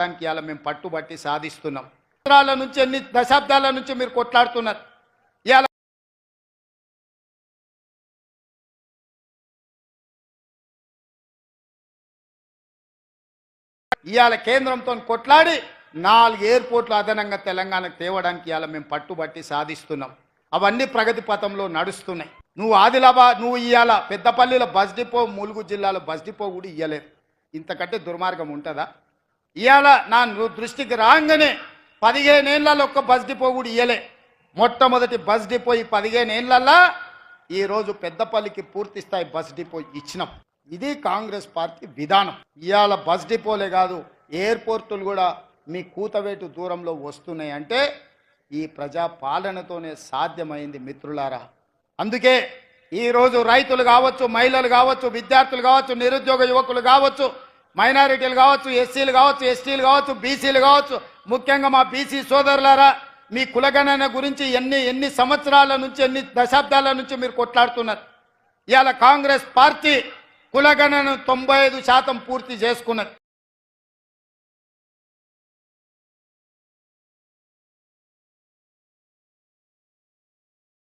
దానికి ఇలా మేము పట్టుబట్టి సాధిస్తున్నాం. సంవత్సరాల నుంచి ఎన్ని దశాబ్దాల నుంచి మీరు కొట్లాడుతున్నారు? ఇలా ఇవాళ కేంద్రంతో కొట్లాడి నాలుగు ఎయిర్పోర్ట్లు అదనంగా తెలంగాణకు తేవడానికి ఇవాళ మేము పట్టుబట్టి సాధిస్తున్నాం. అవన్నీ ప్రగతి పథంలో నడుస్తున్నాయి. నువ్వు ఆదిలాబాద్ నువ్వు ఇవాళ పెద్దపల్లిలో బస్ డిపో ములుగు జిల్లాలో బస్ డిపో కూడా ఇవ్వలేదు ఇంతకంటే దుర్మార్గం ఉంటుందా? ఇవాళ నా దృష్టికి రాగానే పదిహేనేళ్ళలో ఒక్క బస్ డిపో కూడా ఇయ్యలే. మొట్టమొదటి బస్ డిపో ఈ పదిహేనేళ్ళలో ఈరోజు పెద్దపల్లికి పూర్తి స్థాయి బస్ డిపో ఇచ్చినాం. ఇది కాంగ్రెస్ పార్టీ విధానం. ఇవాళ బస్ డిపోలే కాదు ఎయిర్పోర్టులు కూడా మీ కూతవేటు దూరంలో వస్తున్నాయి అంటే ఈ ప్రజా పాలనతోనే సాధ్యమైంది మిత్రులారా. అందుకే ఈరోజు రైతులు కావచ్చు మహిళలు కావచ్చు విద్యార్థులు కావచ్చు నిరుద్యోగ యువకులు కావచ్చు మైనారిటీలు కావచ్చు ఎస్సీలు కావచ్చు ఎస్టీలు కావచ్చు బీసీలు కావచ్చు ముఖ్యంగా మా బీసీ సోదరులారా మీ కులగణన గురించి ఎన్ని ఎన్ని సంవత్సరాల నుంచి ఎన్ని దశాబ్దాల నుంచి మీరు కొట్లాడుతున్నారు? ఇవాళ కాంగ్రెస్ పార్టీ కులగణను తొంభై ఐదు శాతం పూర్తి చేసుకున్నది.